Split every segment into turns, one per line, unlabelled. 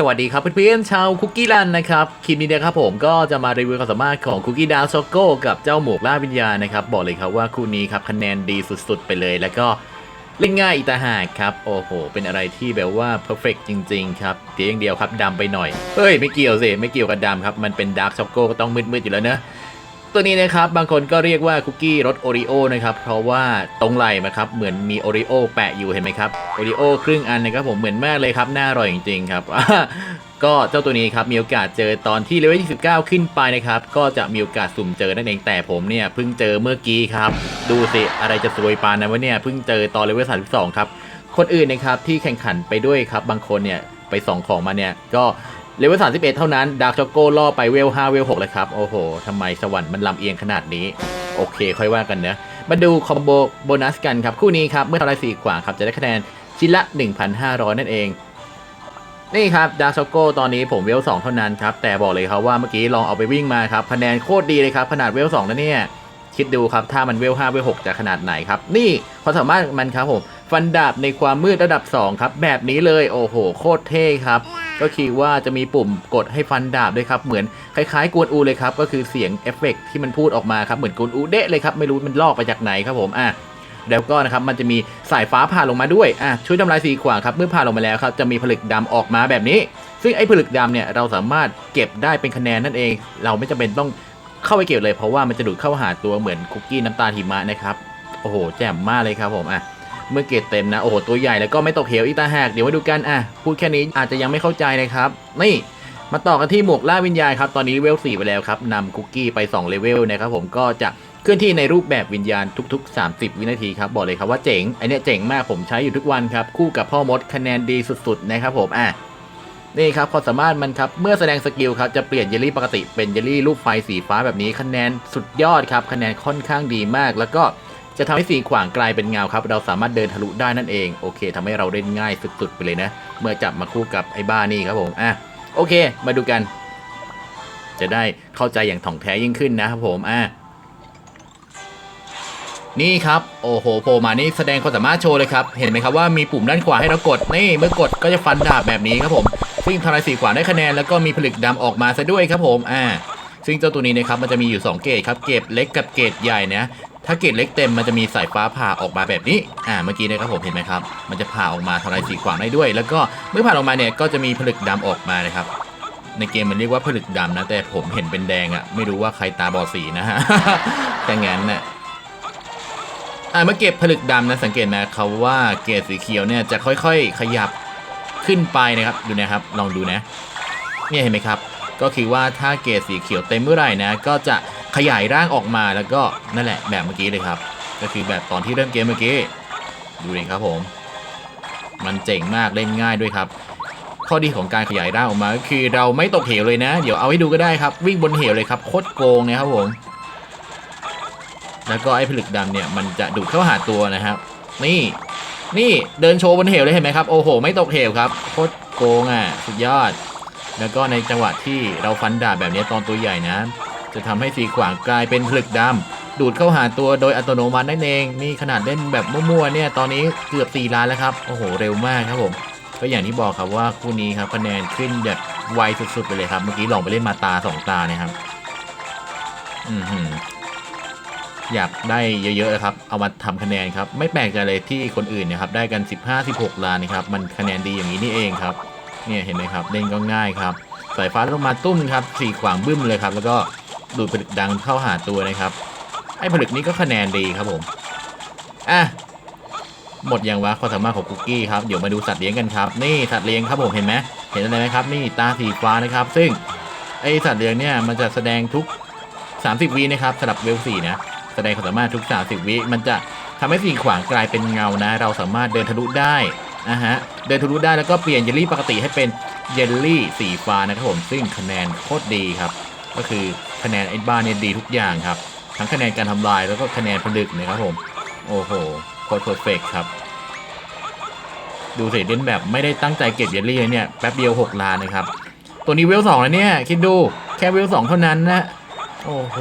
สวัสดีครับเพื่อนๆชาวคุกกี้รันนะครับคลิปนี้นะครับผมก็จะมารีวิวความสามารถของคุกกี้ดาวช็อกโกกับเจ้าหมวกล่าวิญญาณนะครับ บอกเลยครับว่าคู่นี้ครับคะแนนดีสุดๆ ไปเลย แล้วก็เล่นง่ายอีตาหากครับ โอ้โห เป็นอะไรที่แบบว่าเพอร์เฟกจริงๆ ครับเดียวอย่างเดียวครับดำไปหน่อยเฮ้ย ไม่เกี่ยวสิ ไม่เกี่ยวกับดำครับ มันเป็นดาร์กช็อกโกก็ต้องมืดๆอยู่แล้วเนอะ ตัวนี้นะครับบางคนก็เรียกว่าคุกกี้รสโอริโอนะครับเพราะว่าตรงไหล่นะครับเหมือนมีโอริโอแปะอยู่เห็นไหมครับโอริโอครึ่งอันนะครับผมเหมือนมากเลยครับน่าอร่อยจริงๆครับก็เจ้าตัวนี้ครับมีโอกาสเจอตอนที่เลเวล29 ขึ้นไปนะครับก็จะมีโอกาสสุ่มเจอนั่นเองแต่ผมเนี่ยเพิ่งเจอเมื่อกี้ครับดูสิอะไรจะสวยปานนะวะเนี่ยเพิ่งเจอตอนเลเวล32ครับคนอื่นนะครับที่แข่งขันไปด้วยครับบางคนเนี่ยไปส่องของมาเนี่ยก็ เลเวล31 เท่านั้นดาร์กช็อกโก้ล่อไปเวล5เวล6เลยครับ โอ้โหทำไมสวรรค์มันลำเอียงขนาดนี้ โอเค ค่อยว่ากันเนะ มาดูคอมโบโบนัสกันครับ คู่นี้ครับ เมื่อทำลาย4ขวางครับ จะได้คะแนนชิ้นละ 1,500 นั่นเอง นี่ครับดาร์กช็อกโก้ตอนนี้ผมเวล2เท่านั้นครับ แต่บอกเลยครับว่าเมื่อกี้ลองเอาไปวิ่งมาครับคะแนนโคตรดีเลยครับขนาดเวล2นะเนี่ยคิดดูครับถ้ามันเวล5เวล6จะขนาดไหนครับนี่ความสามารถมันครับผม ฟันดาบในความมืดระดับ 2 ครับ แบบนี้เลยโอ้โห โคตรเท่ครับ ก็คือว่าจะมีปุ่มกดให้ฟันดาบด้วยครับ เหมือนคล้ายๆ กวนอูเลยครับ ก็คือเสียงเอฟเฟกต์ที่มันพูดออกมาครับ เหมือนกวนอูเดะเลยครับ ไม่รู้มันลอกไปจากไหนครับผมอะแล้วก็นะครับมันจะมีสายฟ้าผ่าลงมาด้วยอะช่วยทำลายสีขวางครับ เมื่อผ่าลงมาแล้วครับจะมีผลึกดำออกมาแบบนี้ ซึ่งไอ้ผลึกดำเนี่ยเราสามารถเก็บได้เป็นคะแนนนั่นเอง เราไม่จำเป็นต้องเข้าไปเก็บเลยเพราะว่ามันจะดูดเข้าหาตัวเหมือนคุกกี้น้ำตาลหิมะนะครับโอ้โหแจ่มมากเลยครับผมอะ เมื่อเกรดเต็มนะ โอ้โห ตัวใหญ่แล้วก็ไม่ตกเหวอีกตาหากเดี๋ยวมาดูกันอะพูดแค่นี้อาจจะยังไม่เข้าใจนะครับ นี่มาต่อกันที่หมวกล่าวิญญาณครับ ตอนนี้เลเวล 4 ไปแล้วครับนำคุกกี้ไป 2 เลเวลนะครับผมก็จะเคลื่อนที่ในรูปแบบวิญญาณทุก ๆ 30 วินาทีครับ บอกเลยครับว่าเจ๋งไอเนี้ยเจ๋งมากผมใช้อยู่ทุกวันครับ คู่กับพ่อมดคะแนนดีสุด ๆ นะครับผมอะนี่ครับความสามารถมันครับ เมื่อแสดงสกิลครับ จะเปลี่ยนเยลลี่ปกติเป็นเยลลี่รูปไฟสีฟ้าแบบนี้คะแนนสุดยอดครับ คะแนนค่อนข้างดีมากแล้วก็ จะทำให้สีขวางกลายเป็นเงาครับ เราสามารถเดินทะลุได้นั่นเอง โอเคทำให้เราเล่นง่ายสุดๆไปเลยนะ เมื่อจับมาคู่กับไอ้บ้านี่ครับผมอะโอเค มาดูกัน จะได้เข้าใจอย่างถ่องแท้ยิ่งขึ้นนะครับผมอะนี่ครับ โอ้โหโผล่มานี่แสดงความสามารถโชว์เลยครับ เห็นไหมครับว่ามีปุ่มด้านขวาให้เรากด นี่เมื่อกดก็จะฟันดาบแบบนี้ครับผม ซึ่งทลายสีขวาได้คะแนนแล้วก็มีผลึกดำออกมาซะด้วยครับผม อ่า ซึ่งเจ้าตัวนี้นะครับมันจะมีอยู่ 2 เกรดครับ เกรดเล็กกับเกรดใหญ่นะ ถ้าเกรดเล็กเต็มมันจะมีสายฟ้าผ่าออกมาแบบนี้ อ่า เมื่อกี้นะครับผมเห็นไหมครับ มันจะผ่าออกมาทำลายสีขวางได้ด้วย แล้วก็เมื่อผ่าออกมาเนี่ยก็จะมีผลึกดำออกมานะครับ ในเกมมันเรียกว่าผลึกดำนะ แต่ผมเห็นเป็นแดงอะ่ะ ไม่รู้ว่าใครตาบอดสีนะฮะแต่งั้นน่ะอ่าเมื่อเก็บผลึกดำนะสังเกตไหมเขาว่าเกรดสีเขียวเนี่ยจะค่อยๆ ขยับขึ้นไปนะครับ ดูนะครับ ลองดูนะ เนี่ยเห็นไหมครับ ก็คือว่าถ้าเกรดสีเขียวเต็มเมื่อไหร่นะ ก็จะ ขยายร่างออกมาแล้วก็นั่นแหละแบบเมื่อกี้เลยครับ ก็คือแบบตอนที่เริ่มเกมเมื่อกี้ดูเลยครับผม มันเจ๋งมากเล่นง่ายด้วยครับ ข้อดีของการขยายร่างออกมาก็คือเราไม่ตกเหวเลยนะ เดี๋ยวเอาให้ดูก็ได้ครับ วิ่งบนเหวเลยครับโคตรโกงนะครับผม แล้วก็ไอ้ผลึกดำเนี่ยมันจะดูดเข้าหาตัวนะครับ นี่นี่เดินโชว์บนเหวเลยเห็นไหมครับโอ้โห ไม่ตกเหวครับโคตรโกงอะสุดยอด แล้วก็ในจังหวะที่เราฟันดาบแบบนี้ตอนตัวใหญ่นะ จะทำให้สีขวางกลายเป็นผลึกดำดูดเข้าหาตัวโดยอัตโนมัตินั่นเองนี่ขนาดเล่นแบบมั่วๆเนี่ยตอนนี้เกือบ4ล้านแล้วครับโอ้โหเร็วมากครับผมก็อย่างที่บอกครับว่าคู่นี้ครับคะแนนขึ้นแบบไวสุดๆไปเลยครับ เมื่อกี้ลองไปเล่นมาตาสองตานะครับ อือหืออยากได้เยอะๆนะครับ เอามาทำคะแนนครับ ไม่แปลกใจเลยที่คนอื่นเนะครับ ได้กัน 15-16 ล้านนะครับ มันคะแนนดีอย่างนี้นี่เองครับ เนี่ยเห็นไหมครับ เล่นก็ง่ายครับ สายฟ้าลงมาตุ้มครับ สีขวางบึ้มเลยครับ แล้วก็ ดูดผลึกดังเข้าหาตัวนะครับ ไอ้ผลึกนี้ก็คะแนนดีครับผม อะ หมดยังวะความสามารถของคุกกี้ครับ เดี๋ยวมาดูสัตว์เลี้ยงกันครับ นี่สัตว์เลี้ยงครับผมเห็นไหมเห็นอะไรไหมครับ นี่ตาสีฟ้านะครับ ซึ่งไอสัตว์เลี้ยงเนี่ยมันจะแสดงทุก 30วินะครับสำหรับเวล4นะแสดงความสามารถทุก 30 วิมันจะทำให้สิ่งขวางกลายเป็นเงานะ เราสามารถเดินทะลุได้นะฮะเดินทะลุได้แล้วก็เปลี่ยนเยลลี่ปกติให้เป็นเยลลี่สีฟ้านะครับผมซึ่งคะแนนโคตรดีครับ ก็คือ คะแนนไอ้บ้านเนี่ยดีทุกอย่างครับ ทั้งคะแนนการทำลายแล้วก็คะแนนผลึกนะครับผม โอ้โหโคตรเพอร์เฟกครับ ดูสิเล่นแบบไม่ได้ตั้งใจเก็บเยลลี่เนี่ยแป๊บเดียว 6 ล้านนะครับ ตัวนี้เวลสองแล้วเนี่ย คิดดูแค่เวลสองเท่านั้นนะ โอ้โห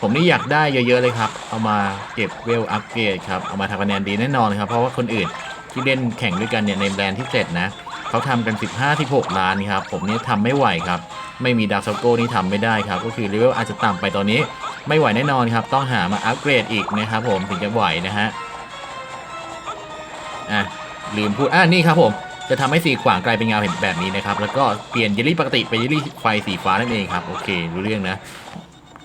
ผมนี่อยากได้เยอะๆเลยครับ เอามาเก็บเวลอัพเกรดครับ เอามาทำคะแนนดีแน่นอนครับ เพราะว่าคนอื่นที่เล่นแข่งด้วยกันเนี่ยในแบรนด์ที่เจ็ดนะ เขาทำกัน 15-16 ล้านครับ ผมนี่ทำไม่ไหวครับ ไม่มีดาร์กช็อกโกนี่ทำไม่ได้ครับ ก็คือเลเวลอาจจะต่ำไปตอนนี้ไม่ไหวแน่นอนครับ ต้องหามาอัปเกรดอีกนะครับผมถึงจะไหวนะฮะอะลืมพูดอะนี่ครับผมจะทำให้สีขวางกลายเป็นเงาเห็นแบบนี้นะครับ แล้วก็เปลี่ยนเยลลี่ปกติเป็นเยลลี่ไฟสีฟ้านั่นเองครับ โอเค รู้เรื่องนะ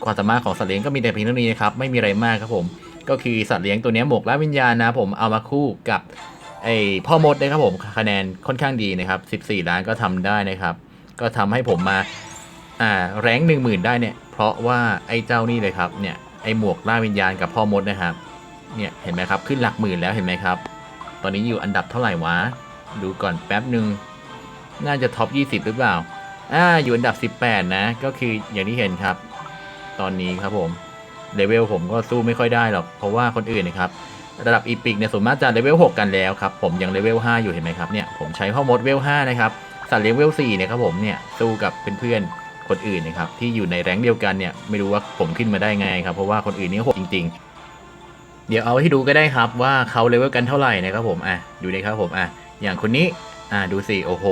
ความสามารถของสัตว์เลี้ยงก็มีแต่เพียงเท่านี้นะครับ ไม่มีอะไรมากครับผม ก็คือสัตว์เลี้ยงตัวนี้หมวกล่าวิญญาณนะผม เอามาคู่กับ ไอพ่อมดนะครับผมคะแนนค่อนข้างดีนะครับ 14 ล้านก็ทำได้นะครับ ก็ทำให้ผมมาอ่าแรงหนึ่งหมื่นได้เนี่ย เพราะว่าไอ้เจ้านี่เลยครับเนี่ยไอหมวกล่าวิญญาณกับพ่อมดนะครับเนี่ยเห็นไหมครับขึ้นหลักหมื่นแล้วเห็นไหมครับ ตอนนี้อยู่อันดับเท่าไหร่วะ ดูก่อนแป๊บหนึ่งน่าจะท็อป 20 หรือเปล่าอ่าอยู่อันดับ 18 นะ ก็คืออย่างที่เห็นครับ ตอนนี้ครับผมเลเวลผมก็สู้ไม่ค่อยได้หรอกเพราะว่าคนอื่นนะครับ ระดับอีพิกเนี่ยส่วนมากจะเลเวล6กันแล้วครับผมยังเลเวล5อยู่เห็นไหมครับเนี่ยผมใช้พ่อมดเวล5นะครับสัตว์เลี้ยงเวล4เนี่ยครับผมเนี่ยสู้กับเพื่อนๆคนอื่นนะครับที่อยู่ในแรงเดียวกันเนี่ยไม่รู้ว่าผมขึ้นมาได้ไงครับเพราะว่าคนอื่นนี่โหดจริง ๆ เดี๋ยวเอาให้ดูก็ได้ครับว่าเขาเลเวลกันเท่าไหร่นะครับผมอะดูเลยครับผมอะอย่างคนนี้อ่าดูสิโอ้โห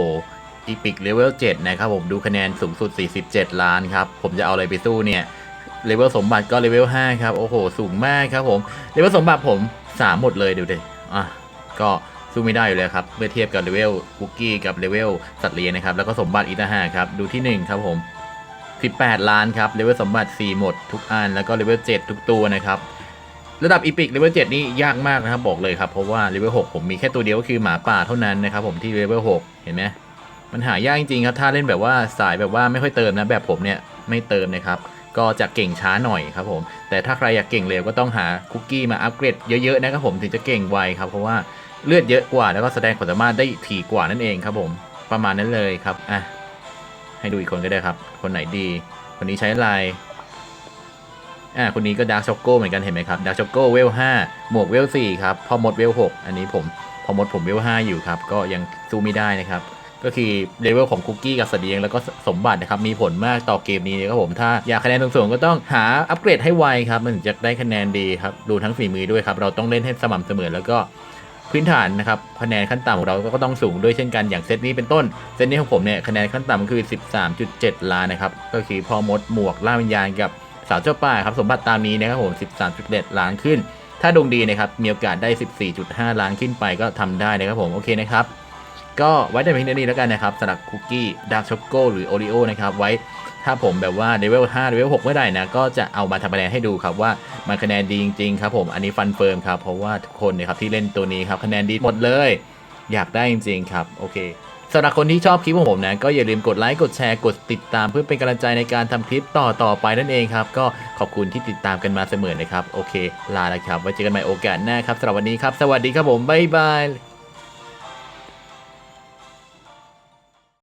อีพิกเลเวล7นะครับผมดูคะแนนสูงสุด 47 ล้านครับผมจะเอาอะไรไปสู้เนี่ย เลเวลสมบัติก็เลเวล5ครับโอ้โหสูงมากครับผมเลเวลสมบัติผม 3 หมดเลยดูดิอะก็สู้ไม่ได้อยู่แล้วครับเมื่อเทียบกับเลเวลคุกกี้กับเลเวลสัตว์เลี้ยงนะครับแล้วก็สมบัติอีกต่างหากครับดูที่ 1 ครับผม18 ล้านครับเลเวลสมบัติ 4 หมดทุกอันแล้วก็เลเวล7ทุกตัวนะครับระดับอีพิกเลเวล7นี่ยากมากนะครับบอกเลยครับเพราะว่าเลเวล6ผมมีแค่ตัวเดียวก็คือหมาป่าเท่านั้นนะครับผมที่เลเวล6เห็นไหมมันหายากจริงๆครับถ้าเล่นแบบว่าสายแบบว่าไม่ค่อยเติมนะแบบผมเนี่ยไม่เติมนะครับ ก็จะเก่งช้าหน่อยครับผม แต่ถ้าใครอยากเก่งเร็วก็ต้องหาคุกกี้มาอัปเกรดเยอะๆนะครับผมถึงจะเก่งไวครับ เพราะว่าเลือดเยอะกว่าแล้วก็แสดงความสามารถได้ถี่กว่านั่นเองครับผมประมาณนั้นเลยครับอะให้ดูอีกคนก็ได้ครับ คนไหนดีคนนี้ใช้อะไรอ่าคนนี้ก็ดาร์ k ช็อกโกเหมือนกันเห็นไหมครับดาร์ k ช็อกโกเวล5หมวกเวล4ครับพอมดเวล6อันนี้ผมพอมดผมเวล5อยู่ครับ ก็ยังสู้ไม่ได้นะครับ ก็คือเลเวลของคุกกี้กับเสบียงแล้วก็สมบัตินะครับมีผลมากต่อเกมนี้นะครับผมถ้าอยากคะแนนสูงๆก็ต้องหาอัปเกรดให้ไวครับมันถึงจะได้คะแนนดีครับดูทั้งฝีมือด้วยครับเราต้องเล่นให้สม่ำเสมอแล้วก็พื้นฐานนะครับคะแนนขั้นต่ำของเราก็ต้องสูงด้วยเช่นกันอย่างเซตนี้เป็นต้นเซตนี้ของผมเนี่ยคะแนนขั้นต่ำคือ 13.7 ล้านนะครับก็คือพอมดหมวกล่าวิญญาณกับสาวเจ้าป่าครับสมบัติตามนี้นะครับผม 13.7 ล้านขึ้น ถ้าดวงดีนะครับมีโอกาสได้ 14.5 ล้านขึ้นไปก็ทำได้นะครับผมโอเคนะครับ ก็ไว้แต่เพียงเท่านี้แล้วกันนะครับสำหรับคุกกี้ดาร์กช็อกโกหรือโอริโอนะครับไว้ถ้าผมแบบว่าเลเวล5เลเวล6เมื่อไหร่นะ ก็จะเอามาทำคะแนนให้ดูครับว่ามันคะแนนดีจริงๆครับผมอันนี้ฟันเฟิร์มครับ เพราะว่าทุกคนนี่ยครับที่เล่นตัวนี้ครับคะแนนดีหมดเลย อยากได้จริงๆครับ โอเคสำหรับคนที่ชอบคลิปของผมนะ ก็อย่าลืมกดไลค์กดแชร์กดติดตามเพื่อเป็นกำลังใจในการทำคลิปต่อต่อๆไปนั่นเองครับ ก็ขอบคุณที่ติดตามกันมาเสมอนะครับ โอเค ลาแล้วครับไว้เจอกันใหม่โอกาสหน้าครับสำหรับวันนี้ครับ สวัสดีครับผมบ๊ายบาย